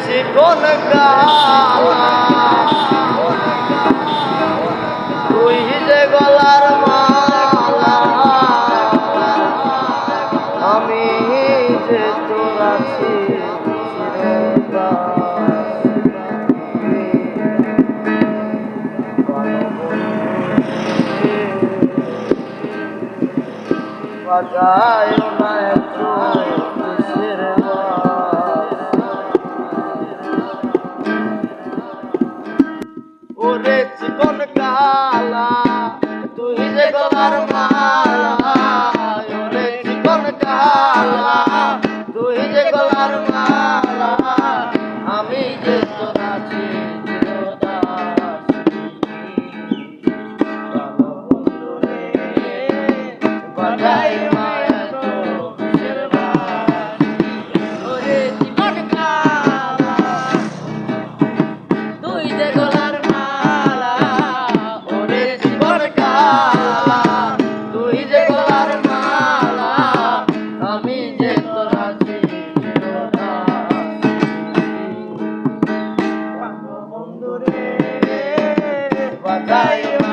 চিকন গালা তুই যে গলার মালা আমি যে তোর আছি বাজায় তুই যে গোবার Guardai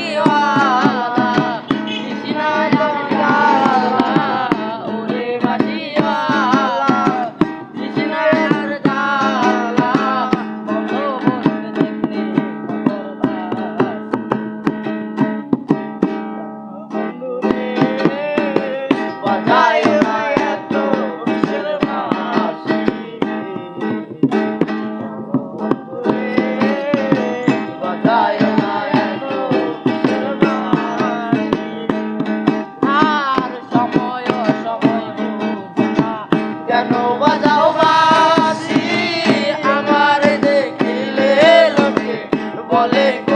可以 বলে